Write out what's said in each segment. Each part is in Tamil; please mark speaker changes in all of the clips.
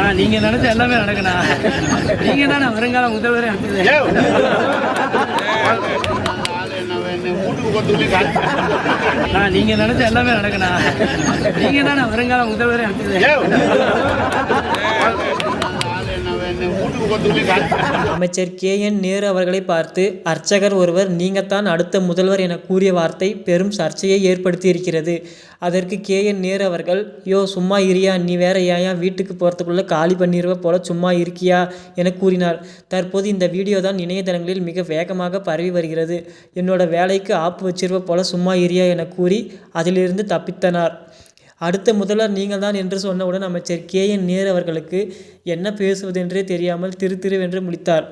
Speaker 1: ஆ நீங்க நினைச்ச எல்லாமே நடக்குண்ணா நீங்க தானே வருங்கால முதல்வரே
Speaker 2: நான் நீங்க நினைச்ச எல்லாமே நடக்கணா
Speaker 3: நீங்க தானே வருங்கால முதல்வரே அமைச்சர் கே என் நேரு அவர்களை பார்த்து அர்ச்சகர் ஒருவர் நீங்கத்தான் அடுத்த முதல்வர் என கூறிய வார்த்தை பெரும் சர்ச்சையை ஏற்படுத்தி இருக்கிறது அதற்கு கே என் நேரு அவர்கள் யோ சும்மா இரியா நீ வேற ஏன் வீட்டுக்கு போகிறதுக்குள்ளே காலி பண்ணிடுவ போல சும்மா இருக்கியா என கூறினார் தற்போது இந்த வீடியோ தான் இணையதளங்களில் மிக வேகமாக பரவி வருகிறது என்னோட வேலைக்கு ஆப்பு வச்சிருவ போல சும்மா இரியா என கூறி அதிலிருந்து தப்பித்தனார் அடுத்த முதல்வர் நீங்கள் தான் என்று சொன்னவுடன் அமைச்சர் கே என் நேர் அவர்களுக்கு என்ன பேசுவதென்றே தெரியாமல் திரு திருவென்று முடித்தார்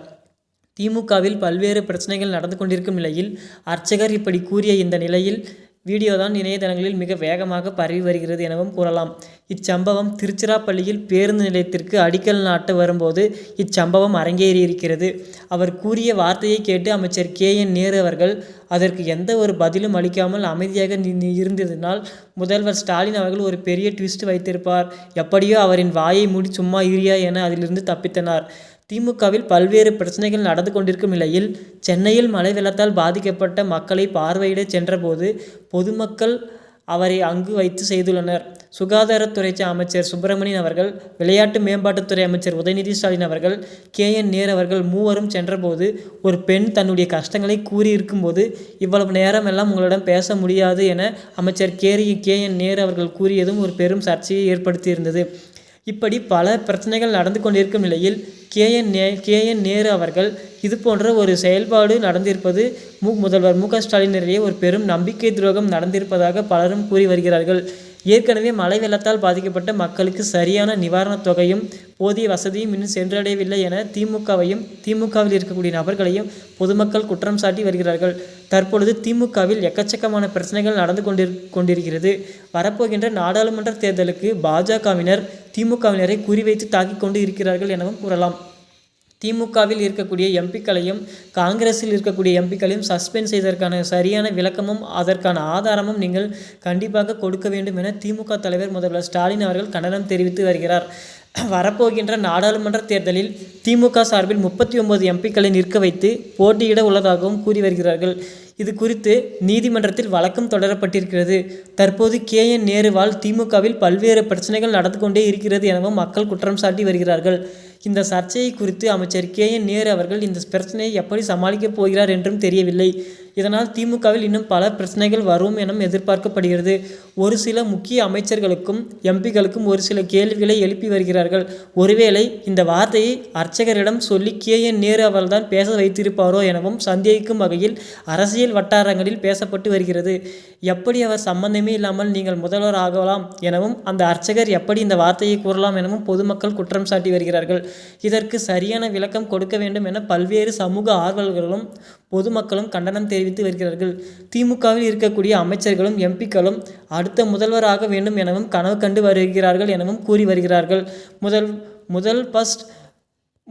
Speaker 3: திமுகவில் பல்வேறு பிரச்சனைகள் நடந்து கொண்டிருக்கும் நிலையில் அர்ச்சகர் இப்படி கூறிய இந்த நிலையில் வீடியோ தான் இணையதளங்களில் மிக வேகமாக பரவி வருகிறது எனவும் கூறலாம் இச்சம்பவம் திருச்சிராப்பள்ளியில் பேருந்து நிலையத்திற்கு அடிக்கல் நாட்டு வரும்போது இச்சம்பவம் அரங்கேறியிருக்கிறது அவர் கூறிய வார்த்தையை கேட்டு அமைச்சர் கே என் நேரு அவர்கள் அதற்கு எந்த ஒரு பதிலும் அளிக்காமல் அமைதியாக இருந்ததினால் முதல்வர் ஸ்டாலின் அவர்கள் ஒரு பெரிய ட்விஸ்ட் வைத்திருப்பார் எப்படியோ அவரின் வாயை மூடி சும்மா இரியா என அதிலிருந்து தப்பித்தனர் திமுகவில் பல்வேறு பிரச்சனைகள் நடந்து கொண்டிருக்கும் நிலையில் சென்னையில் மழை வெள்ளத்தால் பாதிக்கப்பட்ட மக்களை பார்வையிட சென்றபோது பொதுமக்கள் அவரை அங்கு வைத்து செய்துள்ளனர் சுகாதாரத்துறை அமைச்சர் சுப்பிரமணியன் அவர்கள் விளையாட்டு மேம்பாட்டுத்துறை அமைச்சர் உதயநிதி ஸ்டாலின் அவர்கள் கே என் நேர் அவர்கள் மூவரும் சென்றபோது ஒரு பெண் தன்னுடைய கஷ்டங்களை கூறியிருக்கும்போது இவ்வளவு நேரம் எல்லாம் உங்களிடம் பேச முடியாது என அமைச்சர் கேரி கே என் நேர் அவர்கள் கூறியதும் ஒரு பெரும் சர்ச்சையை ஏற்படுத்தியிருந்தது இப்படி பல பிரச்சனைகள் நடந்து கொண்டிருக்கும் நிலையில் கேஎன் நே கேஎன் நேரு அவர்கள் இது போன்ற ஒரு செயல்பாடு நடந்திருப்பது மு முதல்வர் மு க ஸ்டாலினிடையே ஒரு பெரும் நம்பிக்கை துரோகம் நடந்திருப்பதாக பலரும் கூறி வருகிறார்கள் ஏற்கனவே மழை வெள்ளத்தால் பாதிக்கப்பட்ட மக்களுக்கு சரியான நிவாரணத் தொகையும் போதிய வசதியும் இன்னும் சென்றடையவில்லை என திமுகவையும் திமுகவில் இருக்கக்கூடிய நபர்களையும் பொதுமக்கள் குற்றம் சாட்டி வருகிறார்கள் தற்பொழுது திமுகவில் எக்கச்சக்கமான பிரச்சனைகள் நடந்து கொண்டிரு கொண்டிருக்கிறது வரப்போகின்ற நாடாளுமன்ற தேர்தலுக்கு பாஜகவினர் திமுகவினரை குறிவைத்து தாக்கிக் கொண்டு இருக்கிறார்கள் எனவும் கூறலாம் திமுகவில் இருக்கக்கூடிய எம்பிக்களையும் காங்கிரஸில் இருக்கக்கூடிய எம்பிக்களையும் சஸ்பெண்ட் செய்வதற்கான சரியான விளக்கமும் அதற்கான ஆதாரமும் நீங்கள் கண்டிப்பாக கொடுக்க வேண்டும் என திமுக தலைவர் முதல்வர் ஸ்டாலின் அவர்கள் கண்டனம் தெரிவித்து வருகிறார் வரப்போகின்ற நாடாளுமன்ற தேர்தலில் திமுக சார்பில் முப்பத்தி ஒன்பது எம்பிக்களை நிற்க வைத்து போட்டியிட உள்ளதாகவும் கூறி வருகிறார்கள் இது குறித்து நீதிமன்றத்தில் வழக்கம் தொடரப்பட்டிருக்கிறது தற்போது கே என் நேருவால் திமுகவில் பல்வேறு பிரச்சனைகள் நடந்து கொண்டே இருக்கிறது எனவும் மக்கள் குற்றம் சாட்டி வருகிறார்கள் இந்த சர்ச்சையை குறித்து அமைச்சர் கே என் நேரு அவர்கள் இந்த பிரச்சனையை எப்படி சமாளிக்கப் போகிறார் என்றும் தெரியவில்லை இதனால் திமுகவில் இன்னும் பல பிரச்சனைகள் வரும் எனவும் எதிர்பார்க்கப்படுகிறது ஒரு சில முக்கிய அமைச்சர்களுக்கும் எம்பிகளுக்கும் ஒரு சில கேள்விகளை எழுப்பி வருகிறார்கள் ஒருவேளை இந்த வார்த்தையை அர்ச்சகரிடம் சொல்லி கே என் நேரு அவர்தான் பேச வைத்திருப்பாரோ எனவும் சந்தேகிக்கும் வகையில் அரசியல் அரசியல் வட்டாரங்களில் பேசப்பட்டு வருகிறது எப்படி அவர் சம்பந்தமே இல்லாமல் நீங்கள் முதல்வர் ஆகலாம் எனவும் அந்த அர்ச்சகர் எப்படி இந்த வார்த்தையை கூறலாம் எனவும் பொதுமக்கள் குற்றம் சாட்டி வருகிறார்கள் இதற்கு சரியான விளக்கம் கொடுக்க வேண்டும் என பல்வேறு சமூக ஆர்வலர்களும் பொதுமக்களும் கண்டனம் தெரிவித்து வருகிறார்கள் திமுகவில் இருக்கக்கூடிய அமைச்சர்களும் எம்பிக்களும் அடுத்த முதல்வராக வேண்டும் எனவும் கனவு கண்டு வருகிறார்கள் எனவும் கூறி வருகிறார்கள் முதல் முதல் ஃபஸ்ட்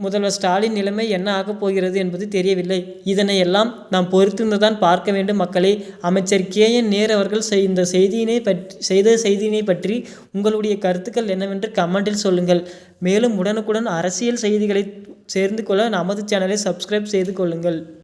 Speaker 3: முதல்வர் ஸ்டாலின் நிலைமை என்ன ஆகப் போகிறது என்பது தெரியவில்லை இதனை எல்லாம் நாம் பொறுத்திருந்துதான் பார்க்க வேண்டும் மக்களை அமைச்சர் கே என் நேர் அவர்கள் இந்த செய்தியினை பற்றி செய்த செய்தியினை பற்றி உங்களுடைய கருத்துக்கள் என்னவென்று கமெண்டில் சொல்லுங்கள் மேலும் உடனுக்குடன் அரசியல் செய்திகளை சேர்ந்து கொள்ள நமது சேனலை சப்ஸ்கிரைப் செய்து கொள்ளுங்கள்